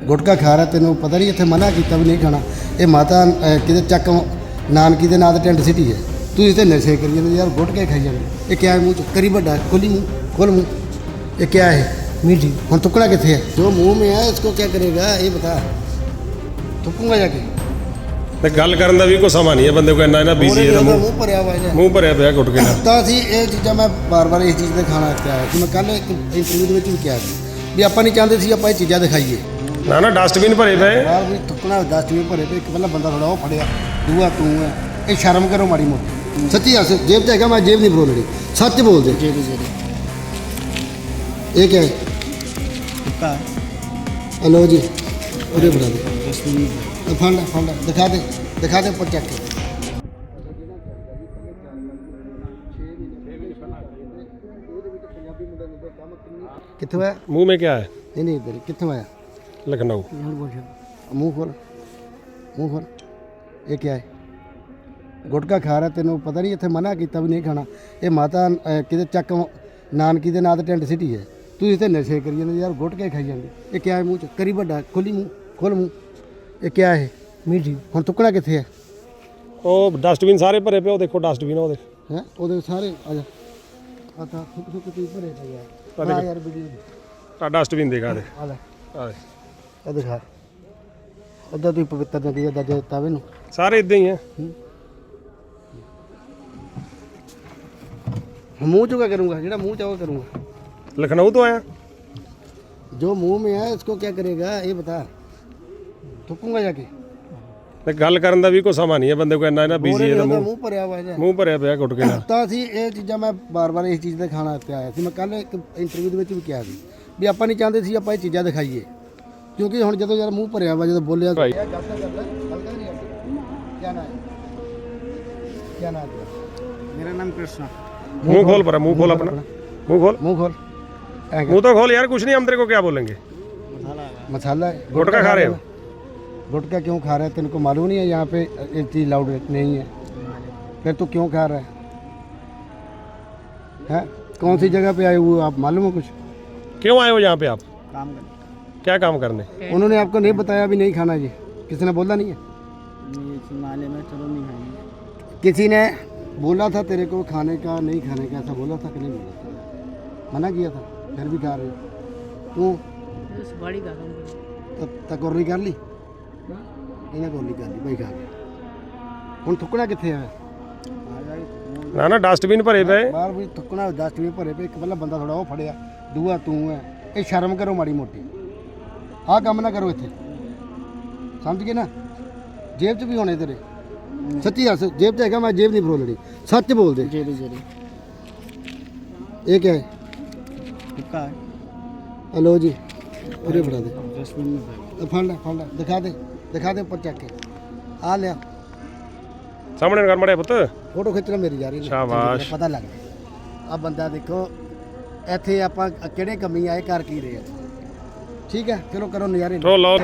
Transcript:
ਗੁਟਕਾ ਖਾ ਰਿਹਾ ਤੈਨੂੰ ਪਤਾ ਨਹੀਂ ਇੱਥੇ ਮਨਾ ਕੀਤਾ ਵੀ ਨਹੀਂ ਖਾਣਾ ਇਹ ਮਾਤਾ ਅਹ, ਕਿਤੇ ਚੱਕ ਨਾਨਕੀ ਦੇ ਨਾਂ ਤੇ ਟੈਂਟ ਸਿਟੀ ਹੈ ਤੂੰ ਇੱਥੇ ਨਸ਼ੇ ਕਰੀ ਜਾਂਦੇ ਯਾਰ ਗੁਟਕੇ ਖਾਈ ਜਾਂਦੇ ਇਹ ਕਿਆ ਹੈ ਮੂੰਹ ਚ ਕਰੀ ਵੱਡਾ ਖੋਲੀ ਮੂੰਹ ਖੋਲ ਮੂੰਹ ਇਹ ਕਿਆ ਹੈ मीठी ਹੁਣ ਤੁਕੜਾ ਕਿੱਥੇ ਹੈ ਜੋ ਮੂੰਹ में है इसको क्या करेगा ये बता थुकूंगा जाके ਤੇ ਗੱਲ ਕਰਨ ਦਾ ਵੀ ਕੋਈ ਸਮਾਂ ਨਹੀਂ ਹੈ ਬੰਦੇ ਕੋਲ ਇੰਨਾ ਇੰਨਾ ਬਿਜ਼ੀ ਹੈ ਉਹਦੇ ਮੂੰਹ ਮੂੰਹ ਭਰਿਆ ਹੋਇਆ ਹੈ ਮੂੰਹ ਭਰਿਆ ਪਿਆ ਗੁਟਕੇ ਨਾਲ ਤਾਂ ਅਸੀਂ ਇਹ ਚੀਜ਼ਾਂ ਮੈਂ ਬਾਰ-ਬਾਰ ਇਸ ਚੀਜ਼ ਤੇ ਖਾਣਾ ਇੱਥੇ ਆਇਆ ਕਿ ਮੈਂ ਕੱਲ ਇੱਕ ਇੰਟਰਵਿਊ ਦੇ ਵਿੱਚ ਵੀ ਕਿਹਾ ਸੀ ਵੀ ਆਪਾਂ ਨਹੀਂ ਚਾਹੁੰਦੇ ਸੀ ਆਪਾਂ ਇਹ ਚੀਜ਼ਾਂ ਦਿਖਾਈਏ ਨਾ ਨਾ ਡਸਟਬਿਨ ਭਰੇ ਪਏ। ਬਾਹਰ ਵੀ ਥੁੱਕਣਾ ਡਸਟਬਿਨ ਭਰੇ ਪਏ। ਇੱਕ ਪਹਿਲਾਂ ਬੰਦਾ ਥੋੜਾ ਉਹ ਫੜਿਆ। ਦੂਆ ਤੂੰ ਹੈ ਇਹ ਸ਼ਰਮ ਕਰੋ ਮਾੜੀ ਮੋਟੀ। ਸੱਚੀ ਆਸ ਜੇਬ ਤੇ ਹੈਗਾ ਮੈਂ ਜੇਬ ਨਹੀਂ ਬਰੋਲੜੀ ਸੱਚ ਬੋਲਦੇ। ਜੀ ਜੀ ਇਹ ਕਿਆ ਹੈ? ਤੁੱਕਾ ਹਲੋ ਜੀ। ਉਹਦੇ ਬਣਾ ਦੇ। ਡਸਟਬਿਨ ਫੜ। ਲੈ ਫੜ ਲੈ। ਦਿਖਾ ਦੇ ਦਿਖਾ ਦੇ ਪਰਚਾ ਕੇ। ਕਿੱਥੋਂ ਆਇਆ? ਮੂੰਹ ਮੇ ਕਿਆ ਹੈ? ਨਹੀਂ ਨਹੀਂ ਇੱਧਰ। ਕਿੱਥੋਂ ਆਇਆ? ਲਖਨਊ मुंह खोल मुंह खोल ये क्या है ਗੁਟਕਾ ਖਾ ਰਿਹਾ ਤੈਨੂੰ ਪਤਾ ਨਹੀਂ ਇੱਥੇ ਮਨਾ ਕੀਤਾ ਵੀ ਨਹੀਂ ਖਾਣਾ ਇਹ ਮਾਤਾ ਅਹ, ਕਿਤੇ ਚੱਕ ਨਾਨਕੀ ਦੇ ਨਾਂ ਤੇ ਟੈਂਟ ਸਿਟੀ ਹੈ ਤੂੰ ਇੱਥੇ ਨਸ਼ੇ ਕਰੀ ਜਾਂਦੇ ਯਾਰ ਗੁਟਕੇ ਖਾਈ ਜਾਂਦੇ ਇਹ ਕਿਆ ਹੈ ਮੂੰਹ ਚ ਕਰੀ ਵੱਡਾ ਖੋਲੀ ਮੂੰਹ ਖੋਲ ਮੂੰਹ ਇਹ ਕਿਆ ਹੈ ਮੀਠੀ ਹੁਣ ਤੁਕਣਾ ਕਿੱਥੇ ਹੈ ਉਹ ਡਸਟਬਿਨ ਸਾਰੇ ਭਰੇ ਪਏ ਉਹ ਦੇਖੋ ਡਸਟਬਿਨ ਉਹ ਦੇਖ ਹੈ ਉਹਦੇ ਸਾਰੇ ਆ ਜਾ ਆ ਤਾਂ ਥੁੱਕ ਥੁੱਕ ਤੀ ਭਰੇ ਪਏ ਯਾਰ ਆ ਯਾਰ ਵੀਡੀਓ ਆ ਡਸਟਬਿਨ ਦੇਖਾ ਦੇ ਆ ਲੈ ਆ ਦੇ। ਇਹ ਦਿਖਾ ਅੱਧਾ ਤੂੰ ਪਵਿੱਤਰ ਨਦੀ ਦਾ ਦੇ ਤਾਵੇ ਨੂੰ ਸਾਰੇ ਇਦਾਂ ਹੀ ਹੈ मुंह चुका करूंगा जेड़ा मुंह चाहो करूंगा ਲਖਨਊ ਤੋਂ ਆਇਆ जो मुंह में है इसको क्या करेगा ये बता थूकूंगा जाके ਤੇ ਗੱਲ ਕਰਨ ਦਾ ਵੀ ਕੋਈ ਸਮਾਂ ਨਹੀਂ ਹੈ ਬੰਦੇ ਕੋਲ ਇੰਨਾ ਇੰਨਾ ਬਿਜ਼ੀ ਹੈ ਉਹਦਾ ਮੂੰਹ ਮੂੰਹ ਭਰਿਆ ਹੋਇਆ ਹੈ ਮੂੰਹ ਭਰਿਆ ਪਿਆ ਗੁਟਕੇ ਨਾਲ ਤਾਂ ਅਸੀਂ ਇਹ ਚੀਜ਼ਾਂ ਮੈਂ ਬਾਰ-ਬਾਰ ਇਸ ਚੀਜ਼ ਤੇ ਖਾਣਾ ਤੇ ਆਇਆ ਸੀ ਮੈਂ ਕੱਲ ਇੱਕ ਇੰਟਰਵਿਊ ਦੇ ਵਿੱਚ ਵੀ ਕਿਹਾ ਸੀ ਵੀ ਆਪਾਂ ਨਹੀਂ ਚਾਹੁੰਦੇ ਸੀ ਆਪਾਂ ਇਹ ਚੀਜ਼ਾਂ ਦਿਖਾਈਏ ਕਿਉਂਕਿ ਹੁਣ ਜਦੋਂ ਯਾਰ ਮੂੰਹ ਭਰਿਆ ਵਾ ਜਦੋਂ ਬੋਲਿਆ ਭਾਈ। क्या नाम है क्या नाम है मेरा नाम कृष्णा ਮੂੰਹ ਖੋਲ ਪਰ ਮੂੰਹ ਖੋਲ ਆਪਣਾ ਮੂੰਹ ਖੋਲ मुंह खोल ऐ कर। मुंह तो खोल यार कुछ नहीं हम तेरे को क्या बोलेंगे मसाला है गुटखा खा रहे हो गुटखा क्यों खा रहा है तेरे को मालूम नहीं है यहाँ पे एक चीज़ लाउड नहीं है फिर तू क्यों खा रहा है हैं कौन सी जगह पे आए हुए हो आप मालूम है कुछ क्यों आए हो यहाँ पे आप काम कर क्या काम करने उन्होंने आपको नहीं बताया भी नहीं खाना जी किसी ने बोला नहीं है ये हिमालय में चलो नहीं खाएंगे किसी ने बोला था तेरे को खाने का नहीं खाने का ऐसा बोला था कि नहीं बोला था मना किया था फिर भी खा रहे हो तू सुपारी का काम कर ਤ- ਤਕੋਰੀ ਕਰ ਲਈ ਇਹਨੇ ਗੋਲੀ ਕਰ ਲਈ ਬਈ ਖਾ ਗਿਆ ਹੁਣ ਥੁੱਕਣਾ ਕਿੱਥੇ ਆ ना ना डस्टबिन भरे पे ਬਾਹਰ ਵੀ ਥੁੱਕਣਾ ਡਸਟਬਿਨ ਭਰੇ ਪਏ ਇੱਕ ਪਹਿਲਾਂ ਬੰਦਾ ਥੋੜਾ ਉਹ ਫੜਿਆ ਦੂਆ ਤੂੰ ਹੈ ਇਹ ਸ਼ਰਮ ਕਰੋ ਮਾੜੀ ਮੋਟੀ ਆਹ ਕੰਮ ਨਾ ਕਰੋ ਇੱਥੇ। ਸਮਝ ਗਏ ਨਾ? ਜੇਬ 'ਚ ਵੀ ਹੋਣੇ ਤੇਰੇ। ਸੱਚੀ ਦੱਸ ਜੇਬ 'ਚ ਹੈਗਾ ਮੈਂ ਜੇਬ ਨਹੀਂ ਫਰੋਲਣੀ। ਸੱਚ ਬੋਲ ਦੇ ਜੀ ਜੀ ਇਹ ਕੀ ਹੈ? ਟਿੱਕਾ ਹੈ। ਹਲੋ ਜੀ ਉਰੇ ਫੜਾ ਦੇ। ਫੜ ਲੈ ਫੜ ਲੈ। ਦਿਖਾ ਦੇ ਦਿਖਾ ਦੇ ਉੱਪਰ ਕੇ। ਆ ਲਿਆ। ਸਾਹਮਣੇ ਨੂੰ ਕਰ ਮੜਿਆ ਪੁੱਤ। ਫੋਟੋ ਖਿੱਚ ਲੈ ਮੇਰੀ ਯਾਰੀ ਨੇ। ਸ਼ਾਬਾਸ਼। ਪਤਾ ਲੱਗ ਆ ਬੰਦਾ ਦੇਖੋ ਇੱਥੇ ਆਪਾਂ ਕਿਹੜੇ ਕਮੀ ਆਏ ਕਰ ਕੀ ਰਹੇ ਆ? ਠੀਕ ਹੈ ਚਲੋ ਕਰੋ ਨਜ਼ਾਰੇ ਲਓ।